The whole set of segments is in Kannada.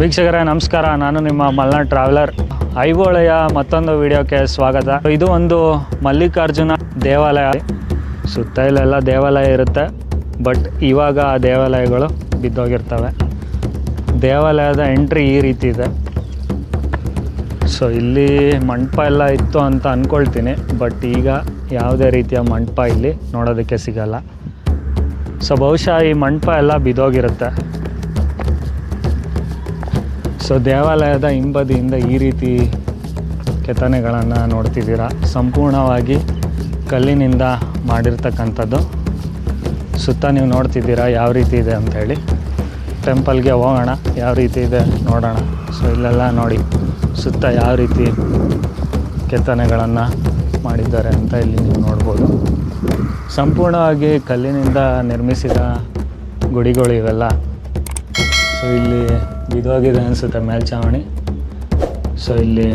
ವೀಕ್ಷಕರೇ, ನಮಸ್ಕಾರ. ನಾನು ನಿಮ್ಮ ಮಲ್ನಾಡ್ ಟ್ರಾವೆಲರ್. ಐಹೊಳೆಯ ಮತ್ತೊಂದು ವಿಡಿಯೋಕ್ಕೆ ಸ್ವಾಗತ. ಇದು ಒಂದು ಮಲ್ಲಿಕಾರ್ಜುನ ದೇವಾಲಯ. ಸುತ್ತ ಇಲ್ಲೆಲ್ಲ ದೇವಾಲಯ ಇರುತ್ತೆ. ಬಟ್ ಇವಾಗ ಆ ದೇವಾಲಯಗಳು ಬಿದ್ದೋಗಿರ್ತವೆ. ದೇವಾಲಯದ ಎಂಟ್ರಿ ಈ ರೀತಿ ಇದೆ. ಸೊ ಇಲ್ಲಿ ಮಂಟಪ ಎಲ್ಲ ಇತ್ತು ಅಂತ ಅಂದ್ಕೊಳ್ತೀನಿ ಬಟ್ ಈಗ ಯಾವುದೇ ರೀತಿಯ ಮಂಟಪ ಇಲ್ಲಿ ನೋಡೋದಕ್ಕೆ ಸಿಗಲ್ಲ. ಸೊ ಬಹುಶಃ ಈ ಮಂಟಪ ಎಲ್ಲ ಬಿದ್ದೋಗಿರುತ್ತೆ. ಸೊ ದೇವಾಲಯದ ಹಿಂಬದಿಯಿಂದ ಈ ರೀತಿ ಕೆತ್ತನೆಗಳನ್ನು ನೋಡ್ತಿದ್ದೀರಾ. ಸಂಪೂರ್ಣವಾಗಿ ಕಲ್ಲಿನಿಂದ ಮಾಡಿರ್ತಕ್ಕಂಥದ್ದು. ಸುತ್ತ ನೀವು ನೋಡ್ತಿದ್ದೀರಾ ಯಾವ ರೀತಿ ಇದೆ ಅಂತ ಹೇಳಿ. ಟೆಂಪಲ್ಗೆ ಹೋಗೋಣ, ಯಾವ ರೀತಿ ಇದೆ ನೋಡೋಣ. ಸೊ ಇಲ್ಲೆಲ್ಲ ನೋಡಿ ಸುತ್ತ ಯಾವ ರೀತಿ ಕೆತ್ತನೆಗಳನ್ನು ಮಾಡಿದ್ದಾರೆ ಅಂತ ಇಲ್ಲಿ ನೀವು ನೋಡ್ಬೋದು. ಸಂಪೂರ್ಣವಾಗಿ ಕಲ್ಲಿನಿಂದ ನಿರ್ಮಿಸಿದ ಗುಡಿಗಳು ಇವೆಲ್ಲ. ಸೊ ಇಲ್ಲಿ ಬಿದೋಗಿದೆ ಅನಿಸುತ್ತೆ ಮೇಲ್ಛಾವಣಿ ಸೊ ಇಲ್ಲಿ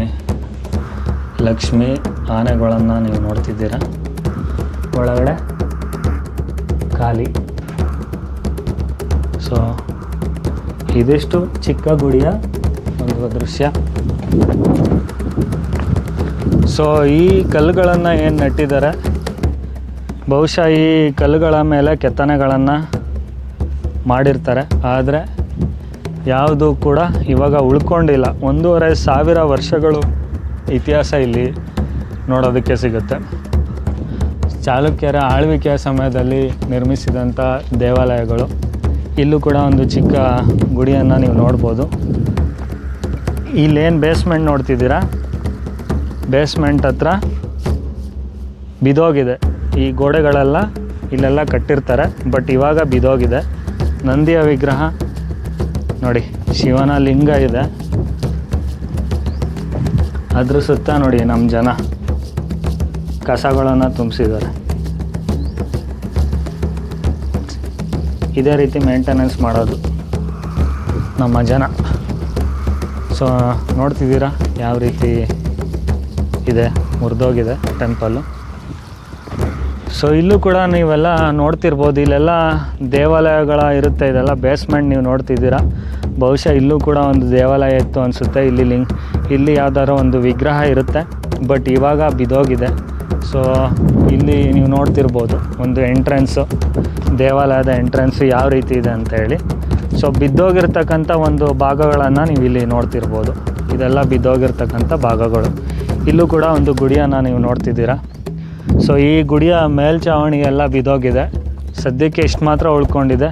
ಲಕ್ಷ್ಮಿ ಆನೆಗಳನ್ನು ನೀವು ನೋಡ್ತಿದ್ದೀರಾ. ಒಳಗಡೆ ಖಾಲಿ. ಸೊ ಇದಿಷ್ಟು ಚಿಕ್ಕ ಗುಡಿಯ ಒಂದು ದೃಶ್ಯ. ಸೊ ಈ ಕಲ್ಲುಗಳನ್ನು ಏನು ನೆಟ್ಟಿದ್ದಾರೆ? ಬಹುಶಃ ಈ ಕಲ್ಲುಗಳ ಮೇಲೆ ಕೆತ್ತನೆಗಳನ್ನು ಮಾಡಿರ್ತಾರೆ. ಆದರೆ ಯಾವುದು ಕೂಡ ಇವಾಗ ಉಳ್ಕೊಂಡಿಲ್ಲ. ಒಂದೂವರೆ ಸಾವಿರ ವರ್ಷಗಳು ಇತಿಹಾಸ ಇಲ್ಲಿ ನೋಡೋದಕ್ಕೆ ಸಿಗುತ್ತೆ. ಚಾಲುಕ್ಯರ ಆಳ್ವಿಕೆಯ ಸಮಯದಲ್ಲಿ ನಿರ್ಮಿಸಿದಂಥ ದೇವಾಲಯಗಳು. ಇಲ್ಲೂ ಕೂಡ ಒಂದು ಚಿಕ್ಕ ಗುಡಿಯನ್ನು ನೀವು ನೋಡ್ಬೋದು. ಇಲ್ಲೇನು ಬೇಸ್ಮೆಂಟ್ ನೋಡ್ತಿದ್ದೀರಾ? ಬೇಸ್ಮೆಂಟ್ ಹತ್ರ ಬಿದೋಗಿದೆ. ಈ ಗೋಡೆಗಳೆಲ್ಲ ಇಲ್ಲೆಲ್ಲ ಕಟ್ಟಿರ್ತಾರೆ ಬಟ್ ಇವಾಗ ಬಿದೋಗಿದೆ. ನಂದಿಯ ವಿಗ್ರಹ ನೋಡಿ, ಶಿವನ ಲಿಂಗ ಇದೆ. ಅದ್ರ ಸುತ್ತ ನೋಡಿ ನಮ್ಮ ಜನ. ಕಸಗಳನ್ನು ತುಂಬಿಸಿದ್ದಾರೆ. ಇದೇ ರೀತಿ ಮೇಂಟೆನೆನ್ಸ್ ಮಾಡೋದು ನಮ್ಮ ಜನ. ಸೊ ನೋಡ್ತಿದ್ದೀರಾ? ಯಾವ ರೀತಿ ಇದೆ, ಮುರಿದೋಗಿದೆ ಟೆಂಪಲ್ಲು ಸೊ ಇಲ್ಲೂ ಕೂಡ ನೀವೆಲ್ಲ ನೋಡ್ತಿರ್ಬೋದು. ಇಲ್ಲೆಲ್ಲ ದೇವಾಲಯಗಳ ಇರುತ್ತೆ. ಇದೆಲ್ಲ ಬೇಸ್ಮೆಂಟ್ ನೀವು ನೋಡ್ತಿದ್ದೀರಾ. ಬಹುಶಃ ಇಲ್ಲೂ ಕೂಡ ಒಂದು ದೇವಾಲಯ ಇತ್ತು ಅನಿಸುತ್ತೆ. ಇಲ್ಲಿ ಲಿಂಗ್, ಇಲ್ಲಿ ಯಾವ್ದಾದ್ರು ಒಂದು ವಿಗ್ರಹ ಇರುತ್ತೆ. ಬಟ್ ಇವಾಗ ಬಿದೋಗಿದೆ. ಸೊ ಇಲ್ಲಿ ನೀವು ನೋಡ್ತಿರ್ಬೋದು ಒಂದು ಎಂಟ್ರೆನ್ಸು ದೇವಾಲಯದ ಎಂಟ್ರೆನ್ಸು ಯಾವ ರೀತಿ ಇದೆ ಅಂತ ಹೇಳಿ. ಸೊ ಬಿದ್ದೋಗಿರ್ತಕ್ಕಂಥ ಒಂದು ಭಾಗಗಳನ್ನು ನೀವು ಇಲ್ಲಿ ನೋಡ್ತಿರ್ಬೋದು. ಇದೆಲ್ಲ ಬಿದ್ದೋಗಿರ್ತಕ್ಕಂಥ ಭಾಗಗಳು. ಇಲ್ಲೂ ಕೂಡ ಒಂದು ಗುಡಿಯನ್ನು ನೀವು ನೋಡ್ತಿದ್ದೀರಾ. ಸೊ ಈ ಗುಡಿಯ ಮೇಲ್ಛಾವಣಿ ಎಲ್ಲ ಬಿದ್ದೋಗಿದೆ ಸದ್ಯಕ್ಕೆ ಇಷ್ಟು ಮಾತ್ರ ಉಳ್ಕೊಂಡಿದೆ.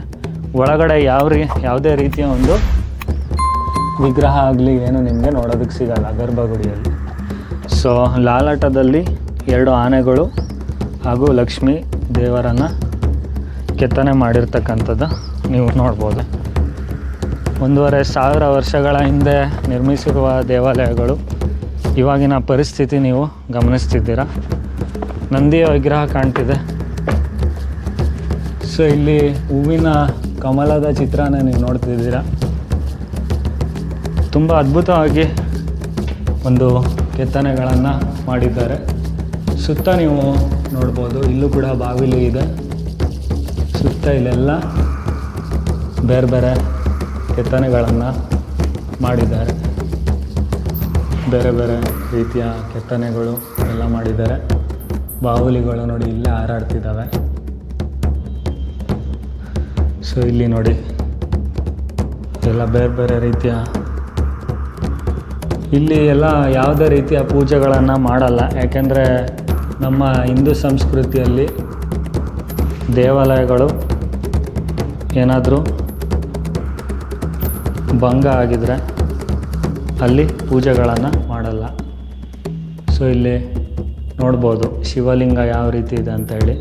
ಒಳಗಡೆ ಯಾವ ರೀ ಯಾವುದೇ ರೀತಿಯ ಒಂದು ವಿಗ್ರಹ ಆಗಲಿ, ಏನು ನಿಮಗೆ ನೋಡೋದಕ್ಕೆ ಸಿಗಲ್ಲ ಗರ್ಭಗುಡಿಯಲ್ಲಿ ಸೊ ಲಾಲಾಟದಲ್ಲಿ ಎರಡು ಆನೆಗಳು ಹಾಗೂ ಲಕ್ಷ್ಮೀ ದೇವರನ್ನು ಕೆತ್ತನೆ ಮಾಡಿರ್ತಕ್ಕಂಥದ್ದು ನೀವು ನೋಡ್ಬೋದು. ಒಂದೂವರೆ ಸಾವಿರ ವರ್ಷಗಳ ಹಿಂದೆ ನಿರ್ಮಿಸಿರುವ ದೇವಾಲಯಗಳು. ಇವಾಗಿನ ಪರಿಸ್ಥಿತಿ ನೀವು ಗಮನಿಸ್ತಿದ್ದೀರಾ? ನಂದಿಯ ವಿಗ್ರಹ ಕಾಣ್ತಿದೆ. ಸೊ ಇಲ್ಲಿ ಹೂವಿನ ಕಮಲದ ಚಿತ್ರನ ನೀವು ನೋಡ್ತಿದ್ದೀರಾ. ತುಂಬ ಅದ್ಭುತವಾಗಿ ಒಂದು ಕೆತ್ತನೆಗಳನ್ನು ಮಾಡಿದ್ದಾರೆ. ಸುತ್ತ ನೀವು ನೋಡ್ಬೋದು, ಇಲ್ಲೂ ಕೂಡ ಬಾಗಿಲು ಇದೆ. ಸುತ್ತ ಇಲ್ಲೆಲ್ಲ ಬೇರೆ ಬೇರೆ ಕೆತ್ತನೆಗಳನ್ನು ಮಾಡಿದ್ದಾರೆ. ಬೇರೆ ಬೇರೆ ರೀತಿಯ ಕೆತ್ತನೆಗಳು ಎಲ್ಲ ಮಾಡಿದ್ದಾರೆ. ಬಾವುಲಿಗಳು ನೋಡಿ ಇಲ್ಲೇ ಹಾರಾಡ್ತಿದ್ದಾವೆ. ಸೊ ಇಲ್ಲಿ ನೋಡಿ. ಎಲ್ಲ ಬೇರೆ ಬೇರೆ ರೀತಿಯ ಇಲ್ಲಿ ಎಲ್ಲ ಯಾವುದೇ ರೀತಿಯ ಪೂಜೆಗಳನ್ನು ಮಾಡಲ್ಲ. ಯಾಕೆಂದರೆ ನಮ್ಮ ಹಿಂದೂ ಸಂಸ್ಕೃತಿಯಲ್ಲಿ ದೇವಾಲಯಗಳು ಏನಾದರೂ ಭಂಗ ಆಗಿದರೆ ಅಲ್ಲಿ ಪೂಜೆಗಳನ್ನು ಮಾಡಲ್ಲ. ಸೊ ಇಲ್ಲಿ ನೋಡ್ಬೋದು ಶಿವಲಿಂಗ ಯಾವ ರೀತಿ ಇದೆ ಅಂತ ಹೇಳಿ.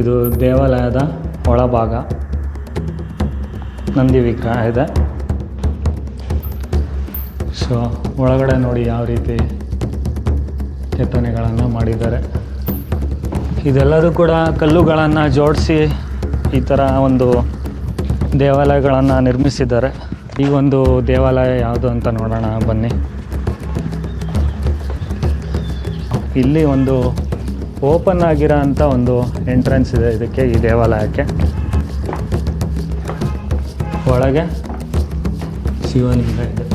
ಇದು ದೇವಾಲಯದ ಒಳಭಾಗ. ನಂದಿ ವಿಗ್ರಹ ಇದೆ. ಸೊ ಒಳಗಡೆ ನೋಡಿ ಯಾವ ರೀತಿ ಕೆತ್ತನೆಗಳನ್ನು ಮಾಡಿದ್ದಾರೆ. ಇದೆಲ್ಲದೂ ಕೂಡ ಕಲ್ಲುಗಳನ್ನು ಜೋಡಿಸಿ ಈ ಥರ ಒಂದು ದೇವಾಲಯಗಳನ್ನು ನಿರ್ಮಿಸಿದ್ದಾರೆ. ಈ ಒಂದು ದೇವಾಲಯ ಯಾವುದು ಅಂತ ನೋಡೋಣ, ಬನ್ನಿ. ಇಲ್ಲಿ ಒಂದು ಓಪನ್ ಆಗಿರೋ ಅಂಥ ಒಂದು ಎಂಟ್ರೆನ್ಸ್ ಇದೆ ಇದಕ್ಕೆ, ಈ ದೇವಾಲಯಕ್ಕೆ. ಒಳಗೆ ಶಿವನಿಂದ ಇದೆ.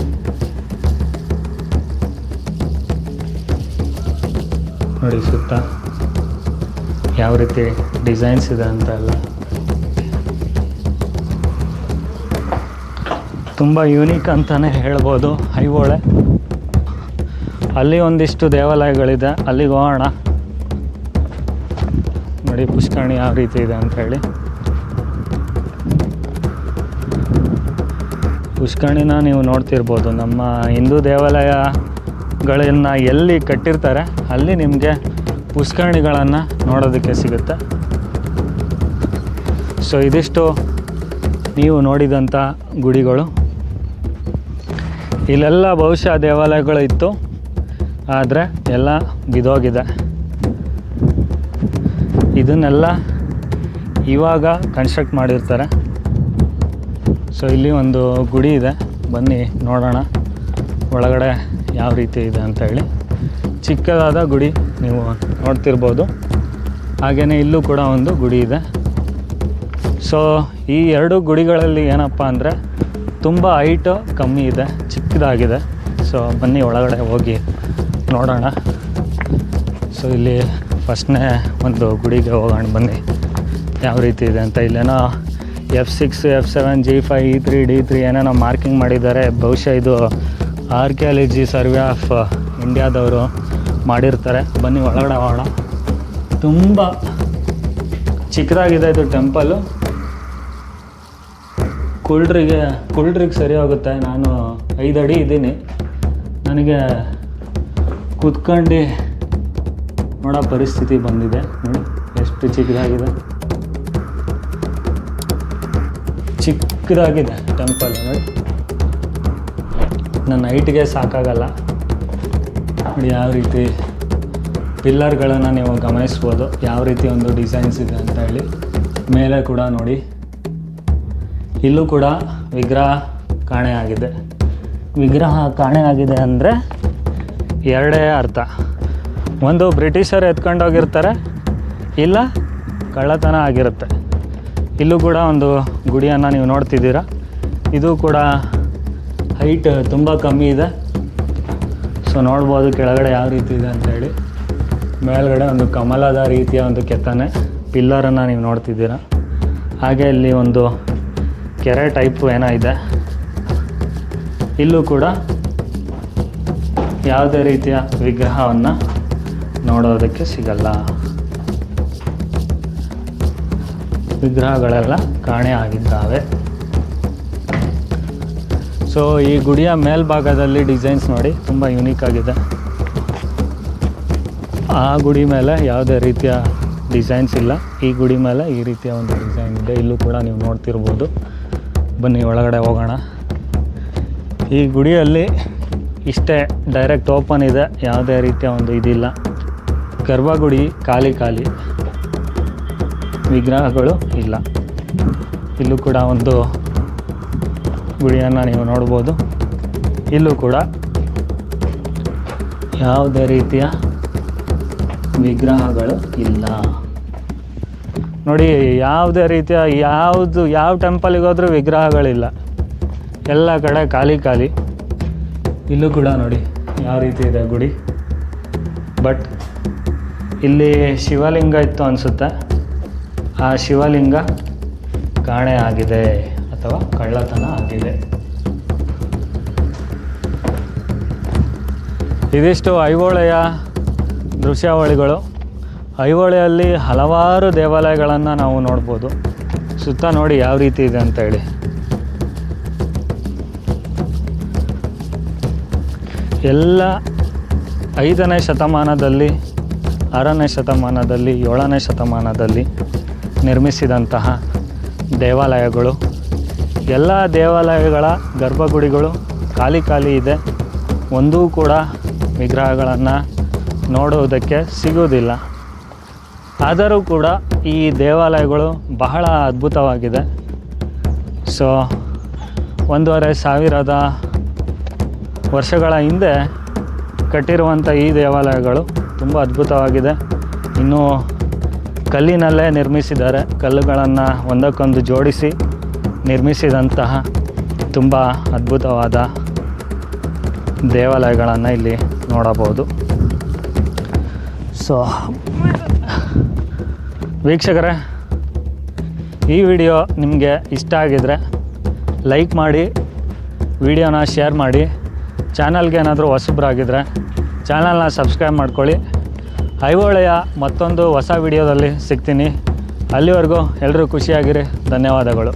ನೋಡಿ ಸುತ್ತ ಯಾವ ರೀತಿ ಡಿಸೈನ್ಸ್ ಇದೆ ಅಂತ ಎಲ್ಲ. ತುಂಬ ಯೂನಿಕ್ ಅಂತಲೇ ಹೇಳ್ಬೋದು, ಐಹೊಳೆ. ಅಲ್ಲಿ ಒಂದಿಷ್ಟು ದೇವಾಲಯಗಳಿದೆ. ಅಲ್ಲಿಗೆ ಹೋಗೋಣ. ನೋಡಿ, ಪುಷ್ಕರಣಿ ಯಾವ ರೀತಿ ಇದೆ ಅಂತ ಹೇಳಿ. ಪುಷ್ಕರಣಿನ ನೀವು ನೋಡ್ತಿರ್ಬೋದು. ನಮ್ಮ ಹಿಂದೂ ದೇವಾಲಯಗಳನ್ನು ಎಲ್ಲಿ ಕಟ್ಟಿರ್ತಾರೆ, ಅಲ್ಲಿ ನಿಮಗೆ ಪುಷ್ಕರಣಿಗಳನ್ನು ನೋಡೋದಕ್ಕೆ ಸಿಗುತ್ತೆ. ಸೊ ಇದಿಷ್ಟು ನೀವು ನೋಡಿದಂಥ ಗುಡಿಗಳು. ಇಲ್ಲೆಲ್ಲ ಬಹುಶಃ ದೇವಾಲಯಗಳು ಇತ್ತು. ಆದರೆ ಎಲ್ಲ ಬಿದೋಗಿದೆ. ಇದನ್ನೆಲ್ಲ ಇವಾಗ ಕನ್ಸ್ಟ್ರಕ್ಟ್ ಮಾಡಿರ್ತಾರೆ. ಸೊ ಇಲ್ಲಿ ಒಂದು ಗುಡಿ ಇದೆ. ಬನ್ನಿ, ನೋಡೋಣ ಒಳಗಡೆ ಯಾವ ರೀತಿ ಇದೆ ಅಂತ ಹೇಳಿ. ಚಿಕ್ಕದಾದ ಗುಡಿ ನೀವು ನೋಡ್ತಿರ್ಬೋದು. ಹಾಗೆಯೇ ಇಲ್ಲೂ ಕೂಡ ಒಂದು ಗುಡಿ ಇದೆ. ಸೊ ಈ ಎರಡು ಗುಡಿಗಳಲ್ಲಿ ಏನಪ್ಪ ಅಂದರೆ ತುಂಬ ಹೈಟು ಕಮ್ಮಿ ಇದೆ, ಚಿಕ್ಕದಾಗಿದೆ. ಸೊ ಬನ್ನಿ ಒಳಗಡೆ ಹೋಗಿ. ನೋಡೋಣ. ಸೊ ಇಲ್ಲಿ ಫಸ್ಟ್ನೇ ಒಂದು ಗುಡಿಗೆ ಹೋಗೋಣ ಬನ್ನಿ. ಯಾವ ರೀತಿ ಇದೆ ಅಂತ. ಇಲ್ಲೇನೋ F six F seven G five E three D three ಏನೇನೋ ಮಾರ್ಕಿಂಗ್ ಮಾಡಿದ್ದಾರೆ. ಬಹುಶಃ ಇದು ಆರ್ಕಿಯಾಲಜಿ ಸರ್ವೆ ಆಫ್ ಇಂಡಿಯಾದವರು ಮಾಡಿರ್ತಾರೆ. ಬನ್ನಿ, ಒಳಗಡೆ ಹೋಗೋಣ. ತುಂಬ ಚಿಕ್ಕದಾಗಿದೆ ಇದು ಟೆಂಪಲ್ಲು ಕುಲ್ಡ್ರಿಗೆ ಕುಲ್ಡ್ರಿಗೆ ಸರಿ ಹೋಗುತ್ತೆ. ನಾನು ಐದು ಅಡಿ ಇದ್ದೀನಿ. ನನಗೆ ಕೂತ್ಕೊಂಡು ನೋಡೋ ಪರಿಸ್ಥಿತಿ ಬಂದಿದೆ. ನೋಡಿ, ಎಷ್ಟು ಚಿಕ್ಕದಾಗಿದೆ. ಚಿಕ್ಕದಾಗಿದೆ ಟೆಂಪಲ್ ನೋಡಿ. ನನ್ನ ಹೈಟ್ಗೆ ಸಾಕಾಗಲ್ಲ. ನೋಡಿ, ಯಾವ ರೀತಿ ಪಿಲ್ಲರ್ಗಳನ್ನು ನೀವು ಗಮನಿಸ್ಬೋದು, ಯಾವ ರೀತಿ ಒಂದು ಡಿಸೈನ್ಸ್ ಇದೆ ಅಂತ ಹೇಳಿ. ಮೇಲೆ ಕೂಡ ನೋಡಿ. ಇಲ್ಲೂ ಕೂಡ ವಿಗ್ರಹ ಕಾಣೆ ಆಗಿದೆ ವಿಗ್ರಹ ಕಾಣೆ ಆಗಿದೆ ಅಂದರೆ ಎರಡೇ ಅರ್ಥ ಒಂದು ಬ್ರಿಟಿಷರು ಎತ್ಕೊಂಡೋಗಿರ್ತಾರೆ ಇಲ್ಲ ಕಳ್ಳತನ ಆಗಿರುತ್ತೆ. ಇಲ್ಲೂ ಕೂಡ ಒಂದು ಗುಡಿಯನ್ನು ನೀವು ನೋಡ್ತಿದ್ದೀರಾ. ಇದು ಕೂಡ ಹೈಟ್ ತುಂಬ ಕಮ್ಮಿ ಇದೆ. ಸೊ ನೋಡ್ಬೋದು ಕೆಳಗಡೆ ಯಾವ ರೀತಿ ಇದೆ ಅಂತ ಹೇಳಿ. ಮೇಲ್ಗಡೆ ಒಂದು ಕಮಲದ ರೀತಿಯ ಒಂದು ಕೆತ್ತನೆ ಪಿಲ್ಲರನ್ನು ನೀವು ನೋಡ್ತಿದ್ದೀರಾ. ಹಾಗೆ ಇಲ್ಲಿ ಒಂದು ಕೆರೆ ಟೈಪು ಏನೋ ಇದೆ. ಇಲ್ಲೂ ಕೂಡ ಯಾವುದೇ ರೀತಿಯ ವಿಗ್ರಹವನ್ನು ನೋಡೋದಕ್ಕೆ ಸಿಗಲ್ಲ. ವಿಗ್ರಹಗಳೆಲ್ಲ ಕಾಣೆ ಆಗಿದ್ದಾವೆ. ಸೊ ಈ ಗುಡಿಯ ಮೇಲ್ಭಾಗದಲ್ಲಿ ಡಿಸೈನ್ಸ್ ನೋಡಿ ತುಂಬ ಯುನೀಕ್ ಆಗಿದೆ. ಆ ಗುಡಿ ಮೇಲೆ ಯಾವುದೇ ರೀತಿಯ ಡಿಸೈನ್ಸ್ ಇಲ್ಲ. ಈ ಗುಡಿ ಮೇಲೆ ಈ ರೀತಿಯ ಒಂದು ಡಿಸೈನ್ ಇದೆ. ಇಲ್ಲೂ ಕೂಡ ನೀವು ನೋಡ್ತಿರ್ಬೋದು. ಬನ್ನಿ, ಒಳಗಡೆ ಹೋಗೋಣ. ಈ ಗುಡಿಯಲ್ಲಿ ಇಷ್ಟೇ ಡೈರೆಕ್ಟ್ ಓಪನ್ ಇದೆ, ಯಾವುದೇ ರೀತಿಯ ಒಂದು ಇದಿಲ್ಲ. ಗರ್ಭಗುಡಿ ಖಾಲಿ ಖಾಲಿ. ವಿಗ್ರಹಗಳು ಇಲ್ಲ. ಇಲ್ಲೂ ಕೂಡ ಒಂದು ಗುಡಿಯನ್ನು ನೀವು ನೋಡ್ಬೋದು. ಇಲ್ಲೂ ಕೂಡ ಯಾವುದೇ ರೀತಿಯ ವಿಗ್ರಹಗಳು ಇಲ್ಲ. ನೋಡಿ, ಯಾವುದೇ ರೀತಿಯ ಯಾವುದು, ಯಾವ ಟೆಂಪಲಿಗೆ ಹೋದರೂ ವಿಗ್ರಹಗಳಿಲ್ಲ. ಎಲ್ಲ ಕಡೆ ಖಾಲಿ ಖಾಲಿ. ಇಲ್ಲೂ ಕೂಡ ನೋಡಿ ಯಾವ ರೀತಿ ಇದೆ ಗುಡಿ. ಬಟ್ ಇಲ್ಲಿ ಶಿವಲಿಂಗ ಇತ್ತು ಅನಿಸುತ್ತೆ. ಆ ಶಿವಲಿಂಗ ಕಾಣೆ ಆಗಿದೆ ಅಥವಾ ಕಳ್ಳತನ ಆಗಿದೆ. ಇದಿಷ್ಟು ಐಹೊಳೆಯ ದೃಶ್ಯಾವಳಿಗಳು. ಐಹೊಳೆಯಲ್ಲಿ ಹಲವಾರು ದೇವಾಲಯಗಳನ್ನು ನಾವು ನೋಡ್ಬೋದು. ಸುತ್ತ ನೋಡಿ ಯಾವ ರೀತಿ ಇದೆ ಅಂತ ಹೇಳಿ. ಎಲ್ಲ ಐದನೇ ಶತಮಾನದಲ್ಲಿ, ಆರನೇ ಶತಮಾನದಲ್ಲಿ, ಏಳನೇ ಶತಮಾನದಲ್ಲಿ ನಿರ್ಮಿಸಿದಂತಹ ದೇವಾಲಯಗಳು. ಎಲ್ಲ ದೇವಾಲಯಗಳ ಗರ್ಭಗುಡಿಗಳು ಖಾಲಿ ಖಾಲಿ ಇದೆ. ಒಂದೂ ಕೂಡ ವಿಗ್ರಹಗಳನ್ನು ನೋಡುವುದಕ್ಕೆ ಸಿಗುವುದಿಲ್ಲ. ಆದರೂ ಕೂಡ ಈ ದೇವಾಲಯಗಳು ಬಹಳ ಅದ್ಭುತವಾಗಿದೆ. ಸೊ ಒಂದೂವರೆ ಸಾವಿರದ ವರ್ಷಗಳ ಹಿಂದೆ ಕಟ್ಟಿರುವಂಥ ಈ ದೇವಾಲಯಗಳು ತುಂಬ ಅದ್ಭುತವಾಗಿದೆ. ಇನ್ನೂ ಕಲ್ಲಿನಲ್ಲೇ ನಿರ್ಮಿಸಿದ್ದಾರೆ. ಕಲ್ಲುಗಳನ್ನು ಒಂದಕ್ಕೊಂದು ಜೋಡಿಸಿ ನಿರ್ಮಿಸಿದಂತಹ ತುಂಬ ಅದ್ಭುತವಾದ ದೇವಾಲಯಗಳನ್ನು ಇಲ್ಲಿ ನೋಡಬಹುದು. ಸೊ ವೀಕ್ಷಕರೇ, ಈ ವಿಡಿಯೋ ನಿಮಗೆ ಇಷ್ಟ ಆಗಿದರೆ ಲೈಕ್ ಮಾಡಿ, ವಿಡಿಯೋನ ಶೇರ್ ಮಾಡಿ. ಚಾನಲ್ಗೆ ಏನಾದರೂ ಹೊಸಬ್ರಾಗಿದ್ದರೆ ಚಾನಲ್ನ ಸಬ್ಸ್ಕ್ರೈಬ್ ಮಾಡ್ಕೊಳ್ಳಿ. ಐಹೊಳೆಯ ಮತ್ತೊಂದು ಹೊಸ ವಿಡಿಯೋದಲ್ಲಿ ಸಿಗ್ತೀನಿ. ಅಲ್ಲಿವರೆಗೂ ಎಲ್ಲರೂ ಖುಷಿಯಾಗಿರಿ. ಧನ್ಯವಾದಗಳು.